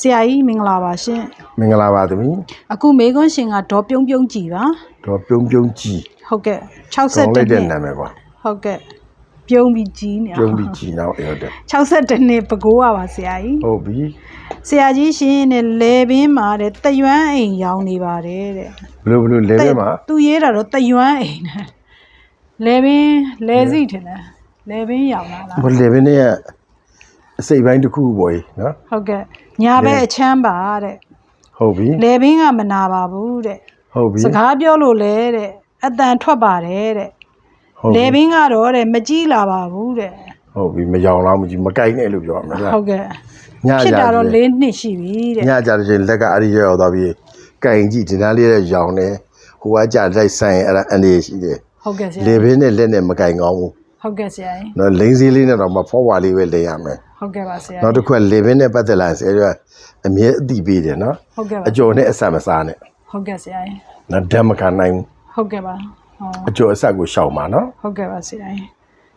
ဆရာကြီးမင်္ဂလာပါရှင်မင်္ဂလာပါသမီးအခုမေခွန်းရှင်ကဒေါ်ပြုံးပြုံးကြည်ပါတော့ပြုံးပြုံးကြည်ဟုတ်ကဲ့ကောင်း62လိုက်တဲ့နှစ်နာမည်ကွာဟုတ်ကဲ့ပြုံးပြီးကြီးနေပြုံးပြီးကြည်နောက်အဲ့တဲ့62နှစ်ပကိုးရပါဆရာကြီးဟုတ်ပြီဆရာကြီးရှင်နဲ့လေပင်းမှာတဲ့တရွမ်းအိမ်ရောင်းနေပါတယ်တဲ့ဘလို့ဘလို့လဲထဲမှာသူရေးတာတော့တရွမ်းအိမ်နဲ့လေပင်းလဲစီထင်တယ်လေပင်းရောင်းလာလားဘလေဘင်းရဲ့ အစိတ်ပိုင်းတစ်ခုပေါ့ကြီးနော်ဟုတ်ကဲ့ညာဘက်အချမ်းပါတဲ့ဟုတ်ပြီလေပင်းကမနာပါဘူးတဲ့ဟုတ်ပြီစကားပြောလို့လဲတဲ့အတန်ထွက်ပါတယ်တဲ့ဟုတ်လေပြီဘင်းကတော့တဲ့မကြည့်လာပါဘူးတဲ့ဟုတ်ပြီမကြောင်လားမကြည့်မကြိုက်နဲ့လို့ပြောရမှာလားဟုတ်ကဲ့ညဖြစ်ကြတာတော့တယ်၄နှစ်ရှိပြီတဲ့ညကြတဲ့ချိန်လက်ကအဲ့ဒီရောက်သွားပြီကင်ကြည့်ဒီနားလေးရဲ့ရောင်နေဟိုကကြလိုက်ဆိုင်အဲ့ဒါအန်ဒီရှိတယ်ဟုတ်ကဲ့ဆရာလေဘင်းနဲ့လက်နဲ့မကင်ကောင်းဘူးဟုတ်ကဲ့ဆရာကြီးနော်လိမ့်စည်းလေးနဲ့တော့မဖောဝါလေးပဲလဲရမယ် ဟုတ်ကဲ့ပါဆရာနောက်တစ်ခုကလေဘင်းနဲ့ပတ်သက်လာဆရာကအမြဲအတိပေးတယ်နော်ဟုတ်ကဲ့ပါအကျော်နဲ့အဆက်မစားနဲ့ဟုတ်ကဲ့ဆရာကြီးနော်ဓာတ်မခံနိုင်ဘူးဟုတ်ကဲ့ပါဟောအကျော်အဆက်ကိုရှောင်ပါနော်ဟုတ်ကဲ့ပါဆရာကြီး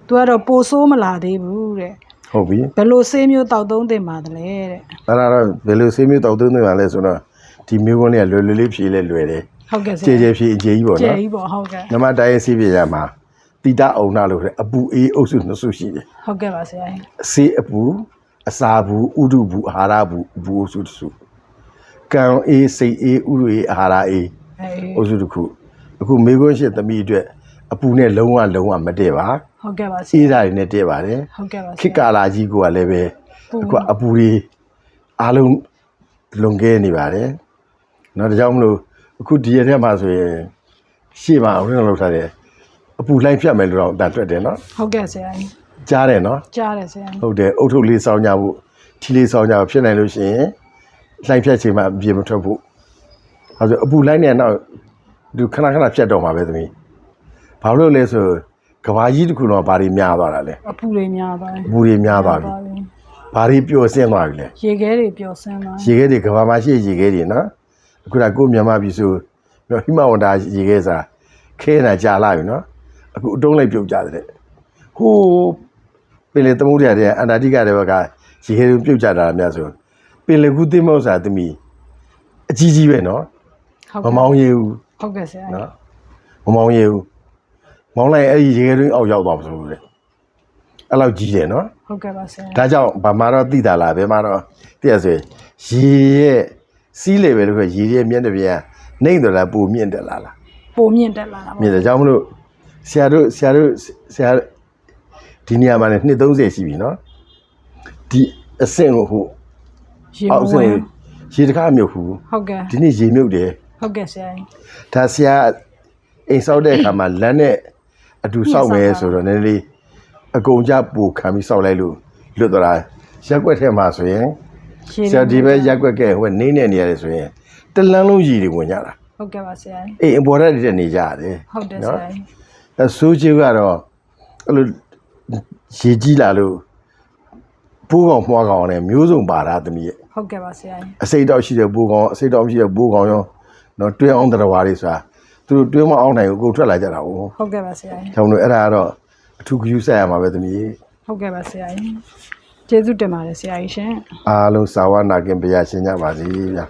သူကတော့ပိုဆိုးမလာသေးဘူးတဲ့ဟုတ်ပြီဘယ်လိုဆေးမျိုးတောက်သုံးတင်ပါသလဲတဲ့အဲ့ဒါတော့ဘယ်လိုဆေးမျိုးတောက်သွင်းနေပါလဲဆိုတော့ဒီမျိုးကုန်းလေးကလွယ်လွယ်လေးဖြေးလဲလွယ်တယ်ဟုတ်ကဲ့ဆကျေရာကျေဖြေးအကျေကြီးပေါ့ကျဲနော်ကြီးပေါ့ဟုတ်ကဲ့နမတိုင်းရဲ့ဆေးပြရမှာ တိတအောင်နာလို့တဲ့အပူအေးအုပ်စုနှစ်စုရှိတယ်ဟုတ်ကဲ့ပါဆရာကြီးအစေးအပူအစာဘူးဥဒုဘူးအာဟာရဘူးအပူအုပ်စုတစ်စုကံအေးစိတ်အေးဥဒုအေးအာဟာရအေးအုပ်စုတစ်ခုအခုမေခွန်းရှိသမီးအတွက်အပူနဲ့လုံးဝလုံးဝမတည့်ပါဟုတ်ကဲ့ပါဆရာအေးဓာတ်တွေနဲ့တည့်ပါတယ်ဟုတ်ကဲ့ပါဆရာခေတ်ကာလာကြီးကလည်းပဲအခုအပူတွေအားလုံးလွန်ကဲနေပါတယ်နော်ဒါကြောင့်မလို့အခုဒီရက်ထဲမှာဆိုရင်ရှေ့မှာဦးနှောင်းလောက်ထားတယ် အပူလှိုင်းဖြတ်မယ်လို့တော့ဒါတွေ့တယ်နော်ဟုတ်ကဲ့ဆရာကြီးကြားတယ်နော်ကြားတယ်ဆရာကြီးဟုတ်တယ်အုတ်ထုတ်လေးစောင်းကြဖို့ထီလေးစောင်းကြဖို့ဖြစ်နိုင်လို့ရှိရင်လှိုင်းဖြတ်ချိန်မှာအပြေမထွက်ဖို့အဲဆိုအပူလှိုင်းနဲ့တော့ဒီခဏခဏဖြတ်တော့မှာပဲသမီးဘာလို့လဲဆိုကဘာကြီးတစ်ခုတော့ဘာတွေများသွားတာလဲအပူတွေများသွားတယ်အပူတွေများသွားပြီဘာတွေပျော်ဆင်းသွားပြီလဲရေခဲတွေပျော်ဆင်းသွားရေခဲတွေကဘာမှရှိရေခဲတွေနော်အခုကကို့မြန်မာပြည်ဆိုဟိမဝန္တာရေခဲစားခဲနေတာကြာလာပြီနော် အခုအတုံးလိုက်ပြုတ်ကြတယ်ဟိုးပင်လေသမုဒ္ဒရာတွေအန္တာတိကတွေဘက်ကရေခဲတွေပြုတ်ကြတာများဆိုပင်လေကူးသိမ့်မောက်စာသမီးအကြီးကြီးပဲနော်ဟုတ်မကဲ့မောင်းရဘူးဟုတ်ကဲ့ဆရာကြီးနော်မမောင်းရဘူးမောင်းလိုက်အဲ့ဒီရေခဲတွေအောက်ရောက်သွားမှာဆိုလို့လေအဲ့လောက်ကြီးတယ်နော်ဟုတ်ကဲ့ပါဆရာကြီးဒါကြောင့်ဗမာတော့တိတာလားဘယ်မှာတော့တည့်ရဆိုရင်ရေရဲ့စီးလေပဲလို့ပြောရေရဲ့မျက်နှာပြင်ကနှိမ့်တယ်လားပူမြင့်တယ်လားလားပိုမြင့်တက်လာတာမြင့်ပေါ့တယ်ကြောင့်မလို့ ဆရာတို့ဆရာတို့ဆရာဒီနေရာမှာလည်းနှစ်30ရှိပြီနော်ဒီအဆင့်ကိုဟိုရေအောက်မဆဝဲင့်ရေတကားမြုပ်ဘူးဟုတ်ကဲ့ဒီနေ့ရေမြုပ်တယ်ဟုတ်ကဲ့ဆရာကြီးဒါဆရာအိမ်ဆောက်တဲ့အခါမှာလမ်းနဲ့အတူဆောက်မယ်ဆိုတော့နည်းနည်းလေးအကုန်ကြပူခံပြီးဆောက်လိုက်လို့လွတ်သွားတာရက်ွက်ထဲမှာဆိုရင်ရေဆရာဒီဘက်ရက်ွက်ကဲဟိုနေနေနေရတယ်ဆိုရင်တလန်းလုံးရည်တွေဝင်ကြတာဟုတ်ကဲ့ပါဆရာကြီးအေးအပေါ်ရက်တွေနေကြရတယ်ဟုတ်တယ်ဆရာကြီး အဲဆိုးချေကတော့အဲ့လိုရေကြီးလာလို့ပိုးကောင်မှွားကောင်နဲ့မျိုးစုံပါတာသမီးရဲ့ဟုတ်ကဲ့ပါဆရာကြီးအစိတ်တော့ရှိတဲ့ပိုးကောင်အစိတ်တော့မရှိတဲ့ပိုးကောင်ရောနော်တွင်းအောင်တော်ဝါတွေဆိုတာသူတို့တွင်းမအောင်နိုင်ဘူးအကုန်ထွက်လာကြတာဟုတ်ဟုတ်ကဲ့ပါဆရာကြီးကြောင့်လို့အဲ့ဒါကတော့အထူးဂရုစိုက်ရမှာပဲသမီးဟုတ်ကဲ့ပါဆရာကြီးကျေးဇူးတင်ပါတယ်ဆရာကြီးရှင်အားလုံးစာဝနာကင်ပြရရှင်းကြပါစေဗျာ